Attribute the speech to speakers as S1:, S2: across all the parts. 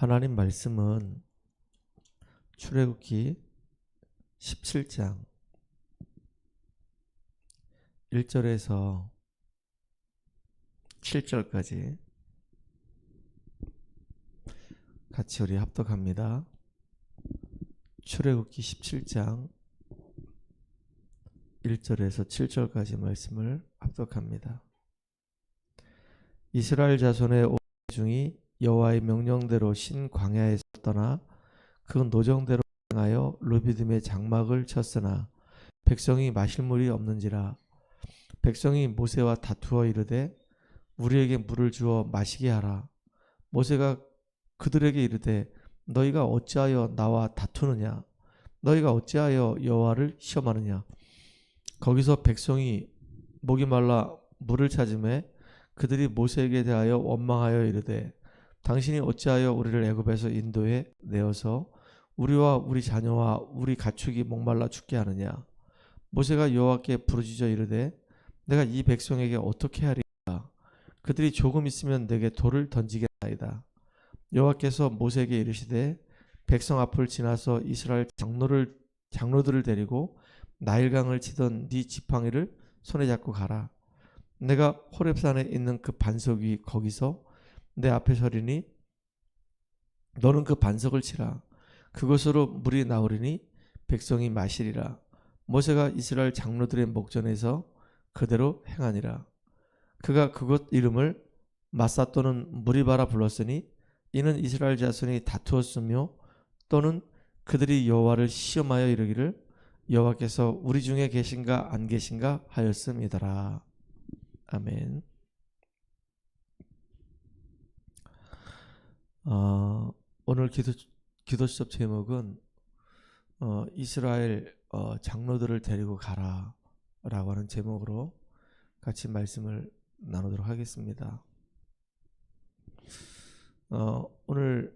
S1: 하나님 말씀은 출애굽기 17장 1절에서 7절까지 같이 우리 합독합니다. 출애굽기 17장 1절에서 7절까지 말씀을 합독합니다. 이스라엘 자손의 온 중이 여호와의 명령대로 신 광야에서 떠나 그 노정대로 행하여 루비딤의 장막을 쳤으나 백성이 마실 물이 없는지라 백성이 모세와 다투어 이르되 우리에게 물을 주어 마시게 하라. 모세가 그들에게 이르되 너희가 어찌하여 나와 다투느냐? 너희가 어찌하여 여호와를 시험하느냐? 거기서 백성이 목이 말라 물을 찾음에 그들이 모세에게 대하여 원망하여 이르되 당신이 어찌하여 우리를 애굽에서 인도해 내어서 우리와 우리 자녀와 우리 가축이 목말라 죽게 하느냐? 모세가 여호와께 부르짖어 이르되 내가 이 백성에게 어떻게 하리까? 그들이 조금 있으면 내게 돌을 던지겠나이다. 여호와께서 모세에게 이르시되 백성 앞을 지나서 이스라엘 장로를 장로들을 데리고 나일강을 치던 네 지팡이를 손에 잡고 가라. 내가 호렙산에 있는 그 반석 위 거기서 내 앞에 서리니? 너는 그 반석을 치라. 그것으로 물이 나오리니 백성이 마시리라. 모세가 이스라엘 장로들의 목전에서 그대로 행하니라. 그가 그곳 이름을 마사 또는 무리바라 불렀으니 이는 이스라엘 자손이 다투었으며 또는 그들이 여호와를 시험하여 이르기를 여호와께서 우리 중에 계신가 안 계신가 하였음이더라. 아멘. 어, 오늘 기도 기도 수업 제목은 어, 이스라엘 어, 장로들을 데리고 가라 라고 하는 제목으로 같이 말씀을 나누도록 하겠습니다. 어, 오늘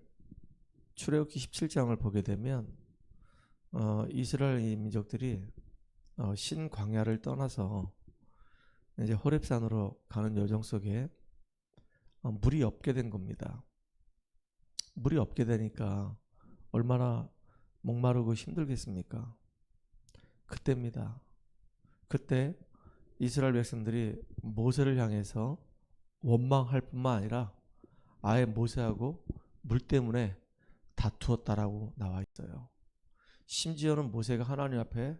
S1: 출애굽기 17장을 보게 되면 어, 이스라엘 민족들이 어, 신광야를 떠나서 이제 호렙산으로 가는 여정 속에 어, 물이 없게 된 겁니다. 물이 없게 되니까 얼마나 목마르고 힘들겠습니까? 그때입니다. 그때 이스라엘 백성들이 모세를 향해서 원망할 뿐만 아니라 아예 모세하고 물 때문에 다투었다라고 나와 있어요. 심지어는 모세가 하나님 앞에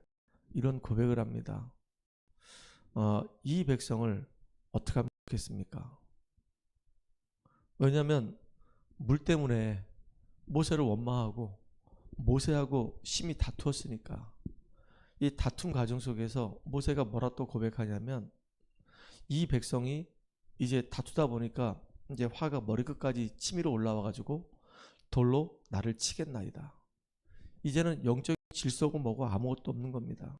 S1: 이런 고백을 합니다. 어, 이 백성을 어떻게 하면 좋겠습니까? 왜냐하면 물 때문에 모세를 원망하고 모세하고 심히 다투었으니까 이 다툼 과정 속에서 모세가 뭐라 또 고백하냐면 이 백성이 이제 다투다 보니까 이제 화가 머리끝까지 치밀어 올라와 가지고 돌로 나를 치겠나이다. 이제는 영적 질서고 뭐고 아무것도 없는 겁니다.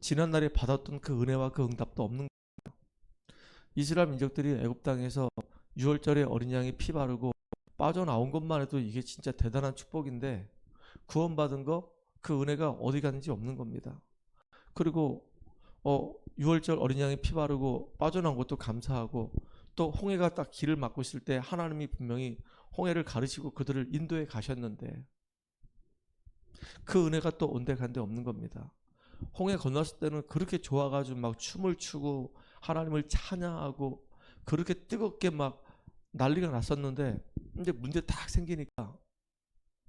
S1: 지난날에 받았던 그 은혜와 그 응답도 없는 거예요. 이스라엘 민족들이 애굽 땅에서 6월절에 어린 양이 피 바르고 빠져나온 것만 해도 이게 진짜 대단한 축복인데 구원받은 거 그 은혜가 어디 갔는지 없는 겁니다. 그리고 어 6월절 어린 양이 피 바르고 빠져나온 것도 감사하고 또 홍해가 딱 길을 막고 있을 때 하나님이 분명히 홍해를 가르치고 그들을 인도해 가셨는데 그 은혜가 또 온데간데 없는 겁니다. 홍해 건넜을 때는 그렇게 좋아가지고 막 춤을 추고 하나님을 찬양하고 그렇게 뜨겁게 막 난리가 났었는데 이제 문제 딱 생기니까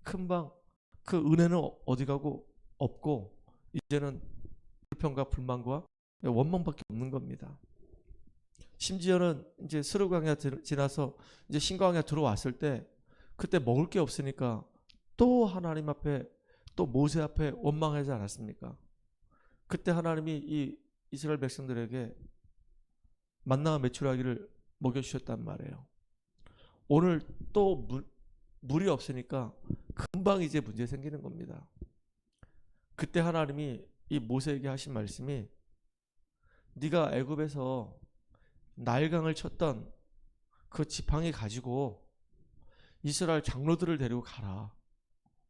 S1: 금방 그 은혜는 어디 가고 없고 이제는 불평과 불만과 원망밖에 없는 겁니다. 심지어는 이제 스르광야 지나서 이제 신광야 들어왔을 때 그때 먹을 게 없으니까 또 하나님 앞에 또 모세 앞에 원망하지 않았습니까? 그때 하나님이 이 이스라엘 백성들에게 만나와 메추라기를 먹여주셨단 말이에요. 오늘 또 물, 물이 없으니까 금방 이제 문제 생기는 겁니다. 그때 하나님이 이 모세에게 하신 말씀이 네가 애굽에서 나일강을 쳤던 그 지팡이 가지고 이스라엘 장로들을 데리고 가라.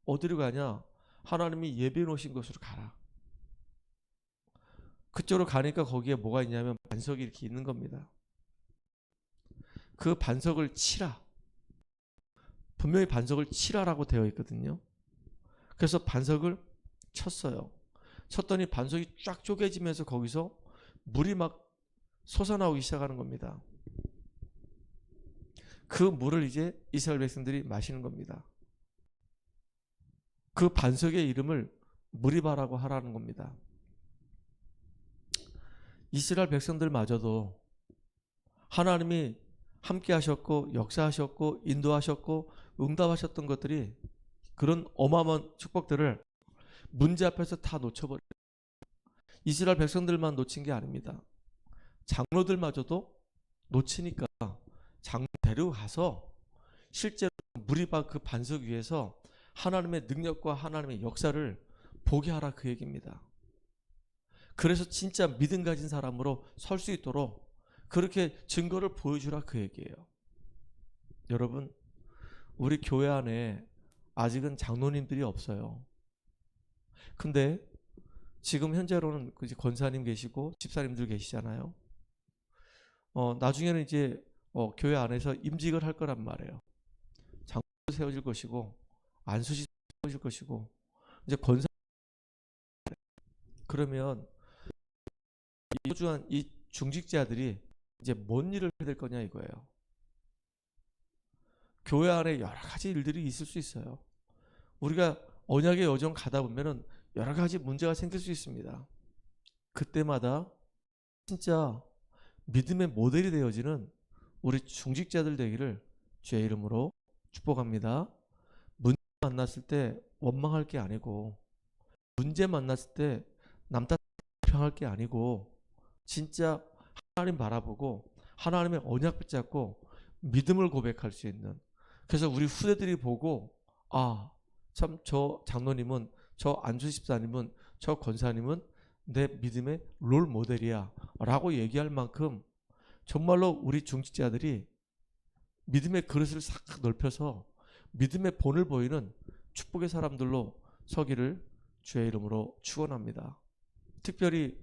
S1: 어디로 가냐? 하나님이 예비해 놓으신 곳으로 가라. 그쪽으로 가니까 거기에 뭐가 있냐면 반석이 이렇게 있는 겁니다. 그 반석을 치라. 분명히 반석을 치라라고 되어 있거든요. 그래서 반석을 쳤어요. 쳤더니 반석이 쫙 쪼개지면서 거기서 물이 막 솟아나오기 시작하는 겁니다. 그 물을 이제 이스라엘 백성들이 마시는 겁니다. 그 반석의 이름을 무리바라고 하라는 겁니다. 이스라엘 백성들마저도 하나님이 함께 하셨고 역사하셨고 인도하셨고 응답하셨던 것들이 그런 어마어마한 축복들을 문제 앞에서 다 놓쳐버려요. 이스라엘 백성들만 놓친 게 아닙니다. 장로들마저도 놓치니까 장로 데려가서 실제로 무리바 그 반석 위에서 하나님의 능력과 하나님의 역사를 보게 하라 그 얘기입니다. 그래서 진짜 믿음 가진 사람으로 설 수 있도록 그렇게 증거를 보여주라 그 얘기예요. 여러분, 우리 교회 안에 아직은 장로님들이 없어요. 근데 지금 현재로는 그 권사님 계시고 집사님들 계시잖아요. 어, 나중에는 이제 어, 교회 안에서 임직을 할 거란 말이에요. 장로 세워질 것이고 안수시 세워질 것이고 이제 권사 그러면 이 중직자들이 이제 뭔 일을 해야 될 거냐 이거예요. 교회 안에 여러 가지 일들이 있을 수 있어요. 우리가 언약의 여정 가다 보면은 여러 가지 문제가 생길 수 있습니다. 그때마다 진짜 믿음의 모델이 되어지는 우리 중직자들 되기를 주의 이름으로 축복합니다. 문제 만났을 때 원망할 게 아니고 문제 만났을 때 남탓 평할 게 아니고 진짜 하나님 바라보고 하나님의 언약 붙잡고 믿음을 고백할 수 있는 그래서 우리 후대들이 보고 아 참 저 장로님은 저 안주 집사님은 저 권사님은 내 믿음의 롤 모델이야 라고 얘기할 만큼 정말로 우리 중직자들이 믿음의 그릇을 싹 넓혀서 믿음의 본을 보이는 축복의 사람들로 서기를 주의 이름으로 축원합니다. 특별히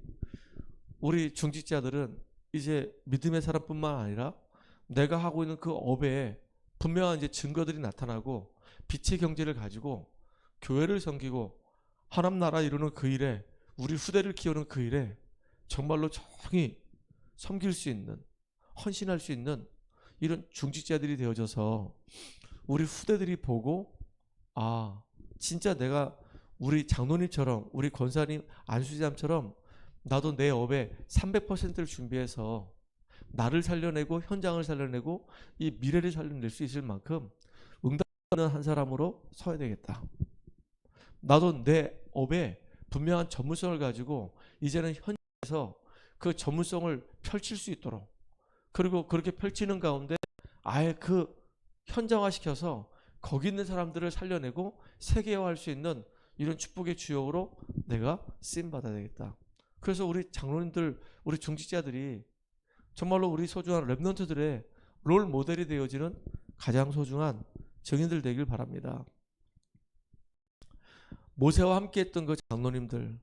S1: 우리 중직자들은 이제 믿음의 사람뿐만 아니라 내가 하고 있는 그 업에 분명한 이제 증거들이 나타나고 빛의 경제를 가지고 교회를 섬기고 하나님 나라 이루는 그 일에 우리 후대를 키우는 그 일에 정말로 정히 섬길 수 있는 헌신할 수 있는 이런 중직자들이 되어져서 우리 후대들이 보고 아 진짜 내가 우리 장로님처럼 우리 권사님 안수지함처럼 나도 내 업에 300%를 준비해서 나를 살려내고 현장을 살려내고 이 미래를 살려낼 수 있을 만큼 응답하는 한 사람으로 서야 되겠다. 나도 내 업에 분명한 전문성을 가지고 이제는 현장에서 그 전문성을 펼칠 수 있도록 그리고 그렇게 펼치는 가운데 아예 그 현장화시켜서 거기 있는 사람들을 살려내고 세계화할 수 있는 이런 축복의 주역으로 내가 쓰임 받아야 되겠다. 그래서 우리 장로님들, 우리 중직자들이 정말로 우리 소중한 랩런트들의 롤 모델이 되어지는 가장 소중한 정인들 되길 바랍니다. 모세와 함께 했던 그 장로님들,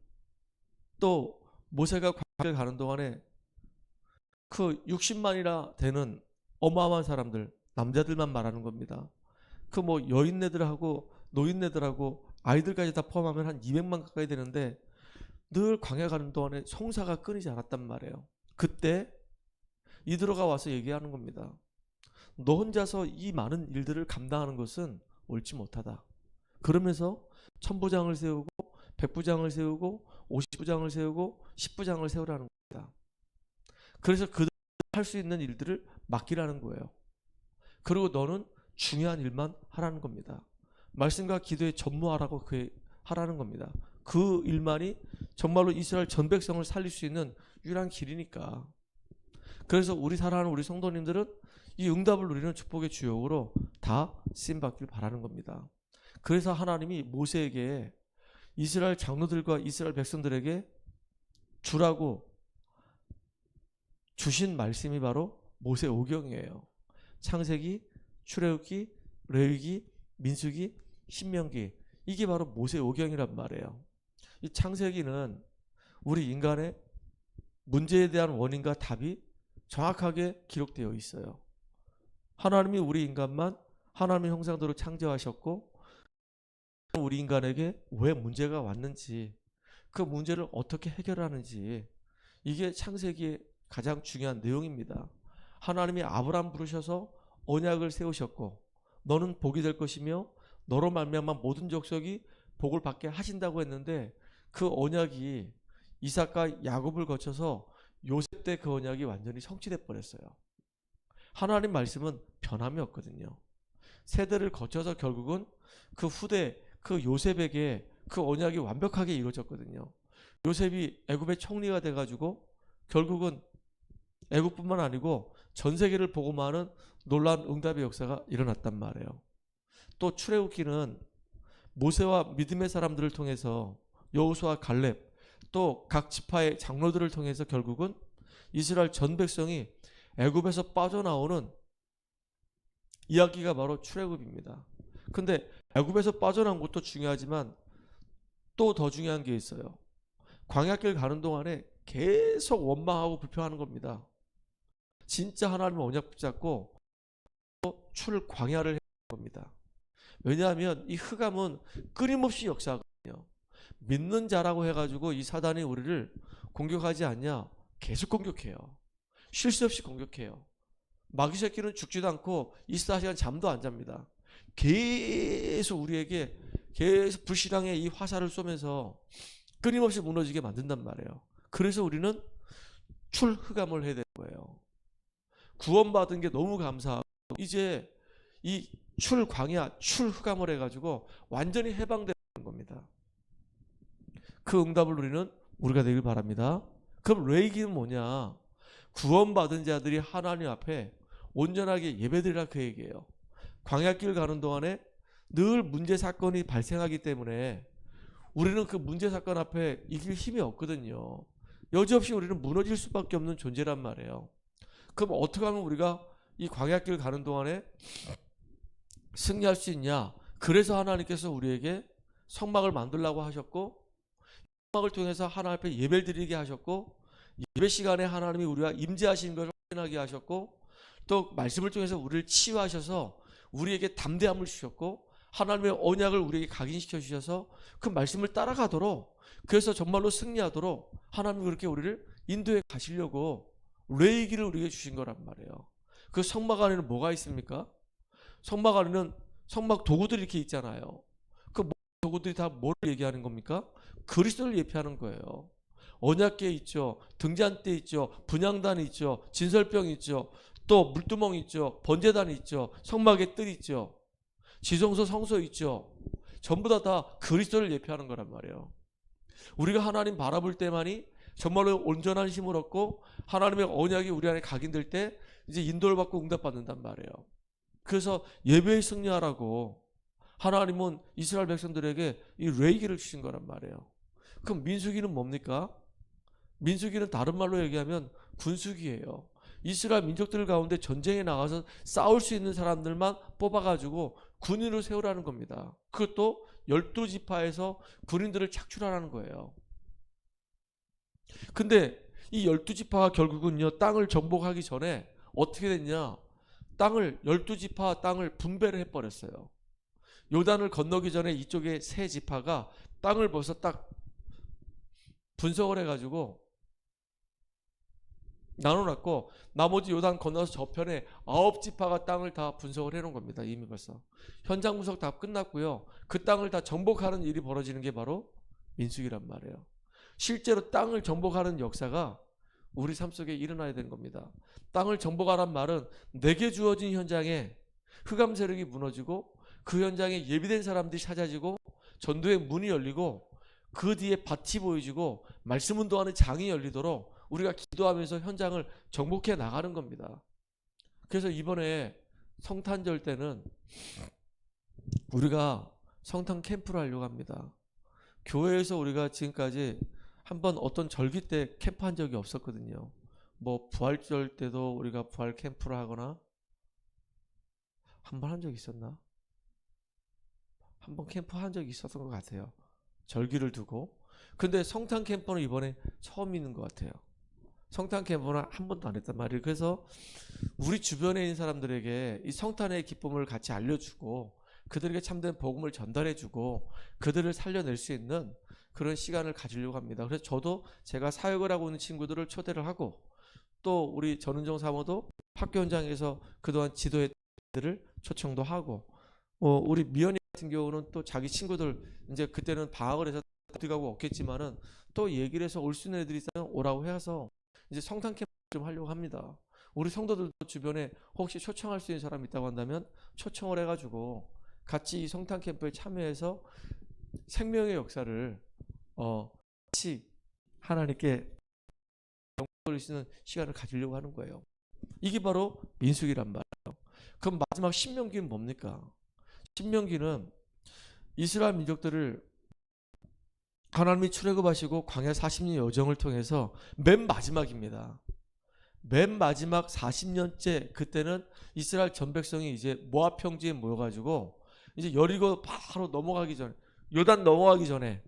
S1: 또 모세가 광야를 가는 동안에 그 60만이나 되는 어마어마한 사람들, 남자들만 말하는 겁니다. 그 뭐 여인네들하고 노인네들하고 아이들까지 다 포함하면 한 200만 가까이 되는데 늘 광야 가는 동안에 송사가 끊이지 않았단 말이에요. 그때 이드로가 와서 얘기하는 겁니다. 너 혼자서 이 많은 일들을 감당하는 것은 옳지 못하다. 그러면서 천부장을 세우고 백부장을 세우고 오십부장을 세우고 십부장을 세우라는 겁니다. 그래서 그들 할수 있는 일들을 맡기라는 거예요. 그리고 너는 중요한 일만 하라는 겁니다. 말씀과 기도에 전무하라고 그 하라는 겁니다. 그 일만이 정말로 이스라엘 전 백성을 살릴 수 있는 유일한 길이니까. 그래서 우리 사랑하는 우리 성도님들은 이 응답을 누리는 축복의 주역으로 다 쓰임 받길 바라는 겁니다. 그래서 하나님이 모세에게 이스라엘 장로들과 이스라엘 백성들에게 주라고 주신 말씀이 바로 모세 오경이에요. 창세기, 출애굽기, 레위기, 민수기, 신명기 이게 바로 모세 오경이란 말이에요. 이 창세기는 우리 인간의 문제에 대한 원인과 답이 정확하게 기록되어 있어요. 하나님이 우리 인간만 하나님의 형상대로 창조하셨고 우리 인간에게 왜 문제가 왔는지 그 문제를 어떻게 해결하는지 이게 창세기의 가장 중요한 내용입니다. 하나님이 아브라함 부르셔서 언약을 세우셨고 너는 복이 될 것이며 너로 말미암아 모든 족속이 복을 받게 하신다고 했는데 그 언약이 이삭과 야곱을 거쳐서 요셉 때 그 언약이 완전히 성취돼 버렸어요. 하나님 말씀은 변함이 없거든요. 세대를 거쳐서 결국은 그 후대 그 요셉에게 그 언약이 완벽하게 이루어졌거든요. 요셉이 애굽의 총리가 돼 가지고 결국은 애굽뿐만 아니고 전 세계를 보고만은 놀라운 응답의 역사가 일어났단 말이에요. 또 출애굽기는 모세와 믿음의 사람들을 통해서 여호수아 갈렙 또 각 지파의 장로들을 통해서 결국은 이스라엘 전 백성이 애굽에서 빠져나오는 이야기가 바로 출애굽입니다. 근데 애굽에서 빠져나온 것도 중요하지만 또 더 중요한 게 있어요. 광야길 가는 동안에 계속 원망하고 불평하는 겁니다. 진짜 하나님의 언약 붙잡고 또출 광야를 해야 겁니다. 왜냐하면 이 흑암은 끊임없이 역사하거든요. 믿는 자라고 해가지고 이 사단이 우리를 공격하지 않냐? 계속 공격해요. 쉴 새 없이 공격해요. 마귀 새끼는 죽지도 않고 24시간 잠도 안 잡니다. 계속 우리에게 계속 불신앙의 이 화살을 쏘면서 끊임없이 무너지게 만든단 말이에요. 그래서 우리는 출흑암을 해야 되는 거예요. 구원받은 게 너무 감사하고 이제 이 출광야, 출흑암을 해가지고 완전히 겁니다. 그 응답을 우리는 우리가 되길 바랍니다. 그럼 레이기는 뭐냐? 구원받은 자들이 하나님 앞에 온전하게 예배드리라 그 얘기예요. 광야길 가는 동안에 늘 문제 사건이 발생하기 때문에 우리는 그 문제 사건 앞에 이길 힘이 없거든요. 여지없이 우리는 무너질 수밖에 없는 존재란 말이에요. 그럼 어떻게 하면 우리가 이 광야길 가는 동안에 승리할 수 있냐? 그래서 하나님께서 우리에게 성막을 만들라고 하셨고 성막을 통해서 하나님 앞에 예배를 드리게 하셨고 예배 시간에 하나님이 우리가 임재하시는 것을 확인하게 하셨고 또 말씀을 통해서 우리를 치유하셔서 우리에게 담대함을 주셨고 하나님의 언약을 우리에게 각인시켜 주셔서 그 말씀을 따라가도록 그래서 정말로 승리하도록 하나님이 그렇게 우리를 인도에 가시려고 레이기를 우리에게 주신 거란 말이에요. 그 성막 안에는 뭐가 있습니까? 성막 안에는 성막 도구들이 이렇게 있잖아요. 그 도구들이 다 뭘 얘기하는 겁니까? 그리스도를 예표하는 거예요. 언약계 있죠. 등잔대 있죠. 분양단 있죠. 진설병 있죠. 또 물두멍 있죠. 번제단 있죠. 성막의 뜰 있죠. 지성소 성소 있죠. 전부 다 다 그리스도를 예표하는 거란 말이에요. 우리가 하나님 바라볼 때만이 정말로 온전한 힘을 얻고 하나님의 언약이 우리 안에 각인될 때 이제 인도를 받고 응답받는단 말이에요. 그래서 예배에 승리하라고 하나님은 이스라엘 백성들에게 이 레이기를 주신 거란 말이에요. 그럼 민수기는 뭡니까? 민수기는 다른 말로 얘기하면 군수기예요. 이스라엘 민족들 가운데 전쟁에 나가서 싸울 수 있는 사람들만 뽑아가지고 군인을 세우라는 겁니다. 그것도 열두 지파에서 군인들을 착출하라는 거예요. 근데 이 열두 지파가 결국은요 땅을 정복하기 전에 어떻게 됐냐? 땅을 열두 지파 땅을 분배를 해버렸어요. 요단을 건너기 전에 이쪽에 세 지파가 땅을 벌써 딱 분석을 해가지고 나눠놨고 나머지 요단 건너서 저편에 아홉 지파가 땅을 다 분석을 해놓은 겁니다. 이미 벌써 현장 분석 다 끝났고요. 그 땅을 다 정복하는 일이 벌어지는 게 바로 민숙이란 말이에요. 실제로 땅을 정복하는 역사가 우리 삶 속에 일어나야 되는 겁니다. 땅을 정복하란 말은 내게 주어진 현장에 흑암 세력이 무너지고 그 현장에 예비된 사람들이 찾아지고 전도의 문이 열리고 그 뒤에 밭이 보여지고 말씀 운동하는 장이 열리도록 우리가 기도하면서 현장을 정복해 나가는 겁니다. 그래서 이번에 성탄절 때는 우리가 성탄 캠프를 하려고 합니다. 교회에서 우리가 지금까지 한번 어떤 절기 때 캠프 한 적이 없었거든요. 뭐 부활절 때도 우리가 부활 캠프를 하거나 한 번 한 적 있었나? 한 번 캠프 한 적이 있었던 것 같아요. 절기를 두고. 근데 성탄 캠프는 이번에 처음 있는 것 같아요. 성탄 캠프는 한 번도 안 했단 말이에요. 그래서 우리 주변에 있는 사람들에게 이 성탄의 기쁨을 같이 알려주고 그들에게 참된 복음을 전달해주고 그들을 살려낼 수 있는 그런 시간을 가지려고 합니다. 그래서 저도 제가 사역을 하고 있는 친구들을 초대를 하고 또 우리 전은정 사모도 학교 현장에서 그동안 지도했던 애들을 초청도 하고 어, 우리 미연이 같은 경우는 또 자기 친구들 이제 그때는 방학을 해서 어디 가고 없겠지만은 또 얘기를 해서 올 수 있는 애들이 있으면 오라고 해서 이제 성탄 캠프 좀 하려고 합니다. 우리 성도들도 주변에 혹시 초청할 수 있는 사람 있다고 한다면 초청을 해가지고 같이 이 성탄 캠프에 참여해서 생명의 역사를 어 같이 하나님께 영광 돌리시는 시간을 가지려고 하는 거예요. 이게 바로 민숙이란 말이에요. 그럼 마지막 신명기는 뭡니까? 신명기는 이스라엘 민족들을 하나님이 출애굽하시고 광야 40년 여정을 통해서 맨 마지막입니다. 맨 마지막 40년째 그때는 이스라엘 전 백성이 이제 모압 평지에 모여가지고 이제 여리고 바로 넘어가기 전에 요단 넘어가기 전에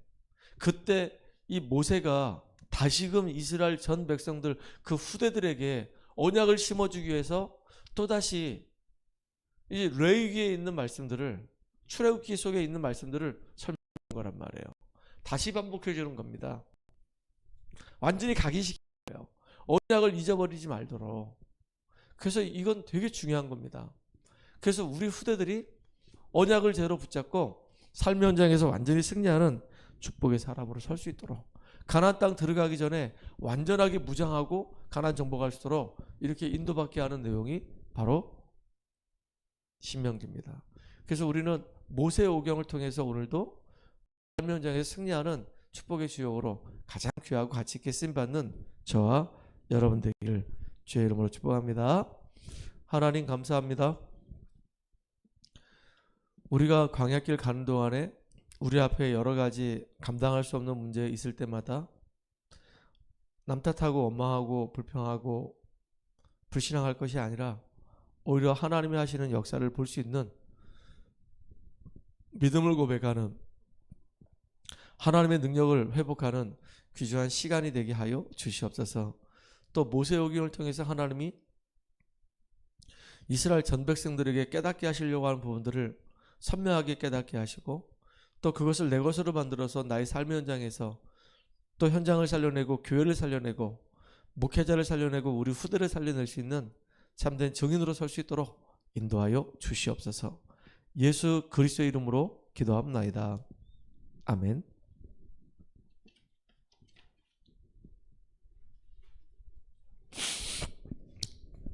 S1: 그때 이 모세가 다시금 이스라엘 전 백성들 그 후대들에게 언약을 심어주기 위해서 또 다시 이 레위기에 있는 말씀들을 출애굽기 속에 있는 말씀들을 설명하는 거란 말이에요. 다시 반복해 주는 겁니다. 완전히 각인시키는 거예요. 언약을 잊어버리지 말도록. 그래서 이건 되게 중요한 겁니다. 그래서 우리 후대들이 언약을 제대로 붙잡고 삶의 현장에서 완전히 승리하는 축복의 사람으로 설 수 있도록 가나안 땅 들어가기 전에 완전하게 무장하고 가나안 정복할 수 있도록 이렇게 인도받게 하는 내용이 바로 신명기입니다. 그래서 우리는 모세 오경을 통해서 오늘도 현장에서 승리하는 축복의 주역으로 가장 귀하고 가치 있게 쓰임 받는 저와 여러분 되기를 주의 이름으로 축복합니다. 하나님 감사합니다. 우리가 광야길 가는 동안에 우리 앞에 여러 가지 감당할 수 없는 문제 있을 때마다 남 탓하고 원망하고 불평하고 불신앙할 것이 아니라 오히려 하나님이 하시는 역사를 볼 수 있는 믿음을 고백하는 하나님의 능력을 회복하는 귀중한 시간이 되게 하여 주시옵소서. 또 모세오경을 통해서 하나님이 이스라엘 전 백성들에게 깨닫게 하시려고 하는 부분들을 선명하게 깨닫게 하시고 또 그것을 내 것으로 만들어서 나의 삶의 현장에서 또 현장을 살려내고 교회를 살려내고 목회자를 살려내고 우리 후대를 살려낼 수 있는 참된 정인으로 설 수 있도록 인도하여 주시옵소서. 예수 그리스도의 이름으로 기도합나이다. 아멘.